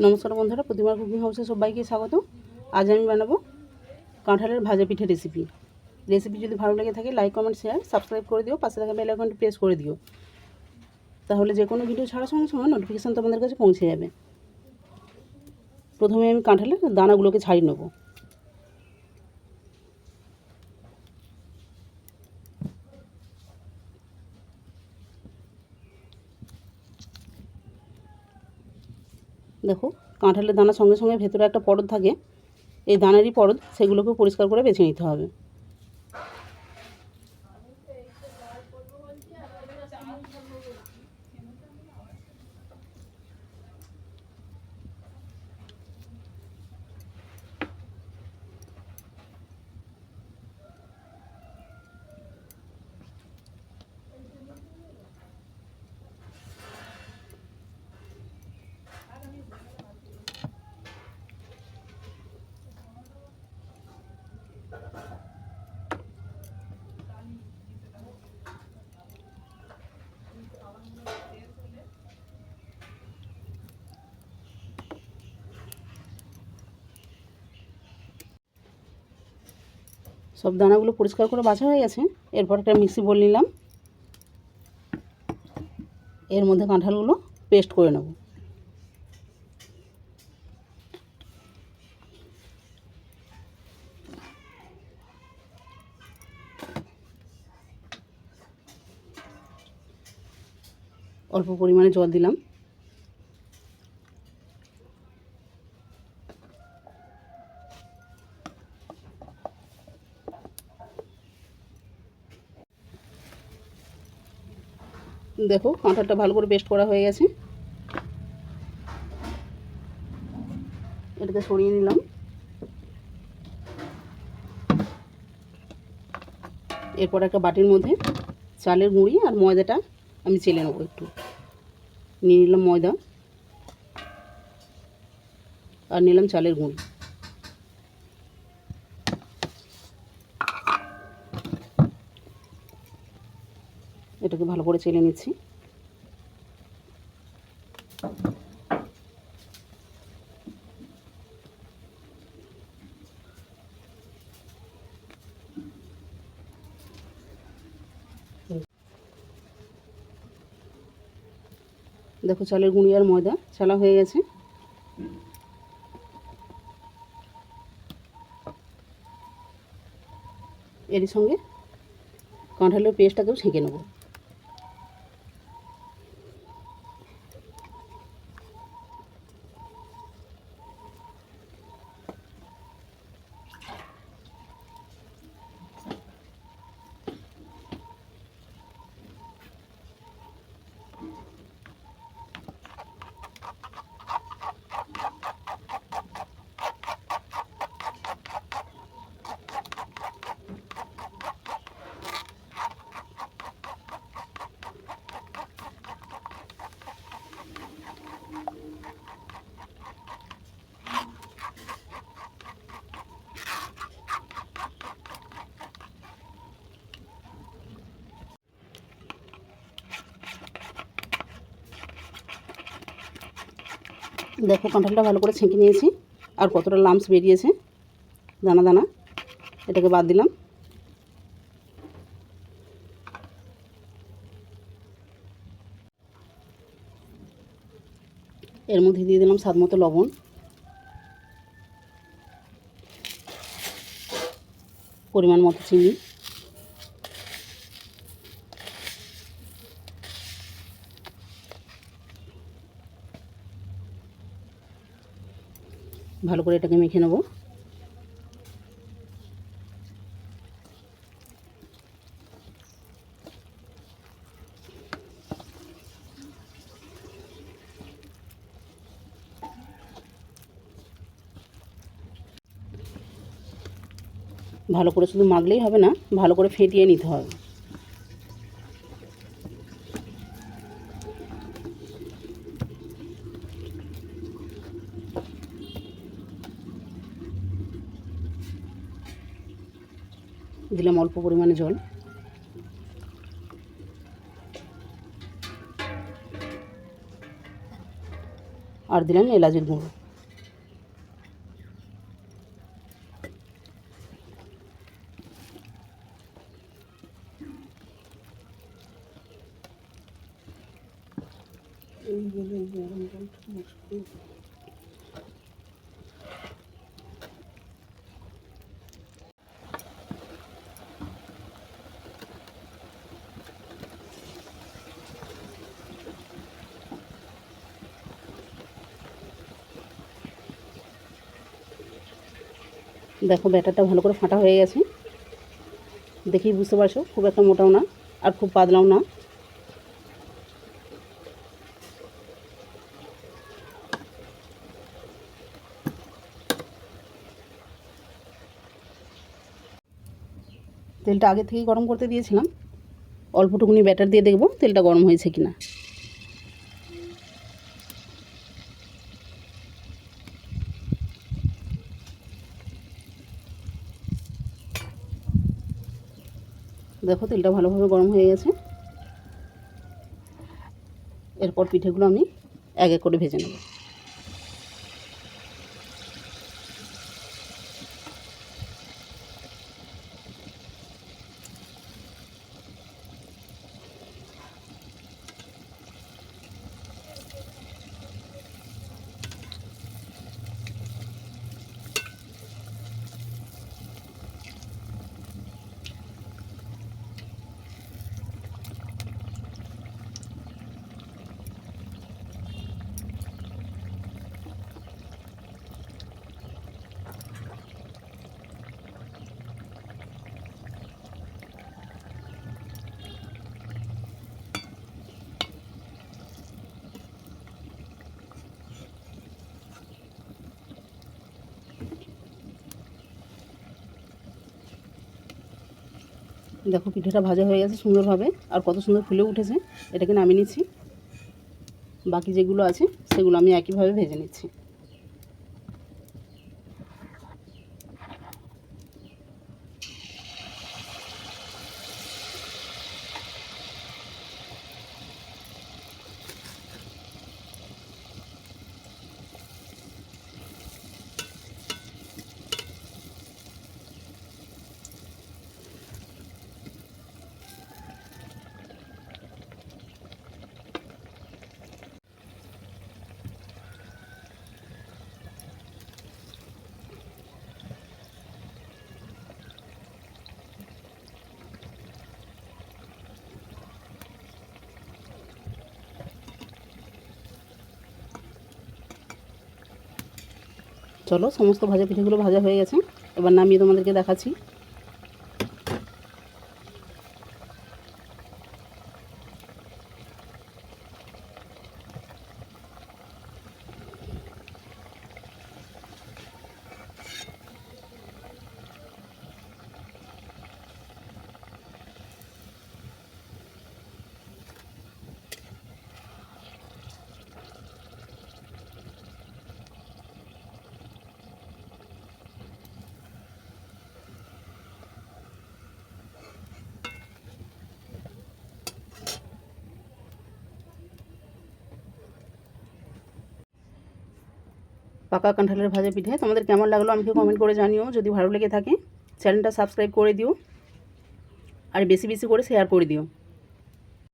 নমস্কার বন্ধুরা প্রতিমার কুকিং হাউসে সবাইকে স্বাগত আজ আমি বানাবো কাঁঠালের ভাজা পিঠে রেসিপি রেসিপি যদি ভালো লেগে থাকে লাইক কমেন্ট শেয়ার সাবস্ক্রাইব করে দিও, পাশে থাকা বেল আইকনটি প্রেস করে দিও। তাহলে যে কোনো ভিডিও ছাড়ার সঙ্গে সঙ্গে নোটিফিকেশান তোমাদের কাছে পৌঁছে যাবে। প্রথমে আমি কাঁঠালের দানাগুলোকে ছাড়িয়ে নেব দেখো কাঁঠালের দানার সঙ্গে সঙ্গে ভেতরে একটা পরদ থাকে, এই দানারই পরদ সেগুলোকেও পরিষ্কার করে বেছে নিতে হবে। সব দানাগুলো পরিষ্কার করে বাছা হয়ে গেছে। এরপর একটা মিক্সি বল নিলাম। এর মধ্যে কাঁঠালগুলো পেস্ট করে নেব। অল্প পরিমাণে জল দিলাম। দেখো, কাঁঠালটা ভালো করে পেস্ট করা হয়ে গেছে। এটাকে সরিয়ে নিলাম। এরপর একটা বাটির মধ্যে চালের গুঁড়ি আর ময়দাটা আমি চেলে নেব একটু। নিয়ে নিলাম ময়দা আর নিলাম চালের গুঁড়ি। এটাকে ভালো করে চেলে নিচ্ছি। দেখো চালের গুঁড়ি আর ময়দা চালা হয়ে গেছে। এর সঙ্গে কাঁঠালের পেস্টটাকেও ছেঁকে নেব। দেখো, কাঁঠালটা ভালো করে ছেঁকে নিয়েছি। আর কতটা লামস বেরিয়েছে, দানা দানা, এটাকে বাদ দিলাম। এর মধ্যে দিয়ে দিলাম স্বাদ মতো লবণ। পরিমাণ মতো চিনি। ভালো করে এটাকে মেখে নেব। ভালো করে শুধু মাখলেই হবে না, ভালো করে ফেটিয়ে নিতে হবে। দিলাম অল্প পরিমাণে জল। আর দিলাম এলাচের গুঁড়ো। দেখো ব্যাটারটা ভালো করে ফাটা হয়ে গেছে। দেখেই বুঝতে পারছ? খুব একটা মোটাও না, আর খুব পাতলাও না। তেলটা আগে থেকেই গরম করতে দিয়েছিলাম। অল্পটুকুনি ব্যাটার দিয়ে দেখব তেলটা গরম হয়েছে কিনা। দেখো তেলটা ভালোভাবে গরম হয়ে গেছে। এরপর পিঠেগুলো আমি এক এক করে ভেজে নেব। দেখো পিঠেটা ভাজা হয়ে গেছে সুন্দরভাবে, আর কত সুন্দর ফুলে উঠেছে। এটাকে নামিয়ে নিচ্ছি। বাকি যেগুলো আছে, সেগুলো আমি একইভাবে ভেজে নিচ্ছি। চলো সমস্ত ভাজা পিঠেগুলো ভাজা হয়ে গেছে। এবার নামিয়ে তোমাদেরকে দেখাচ্ছি। পাকা কাঁঠালের ভাজা পিঠে। তোমাদের কেমন লাগল আমাকে কমেন্ট করে জানিও। যদি ভালো লেগে থাকে চ্যানেলটা সাবস্ক্রাইব করে দিও। আর বেশি বেশি করে শেয়ার করে দিও।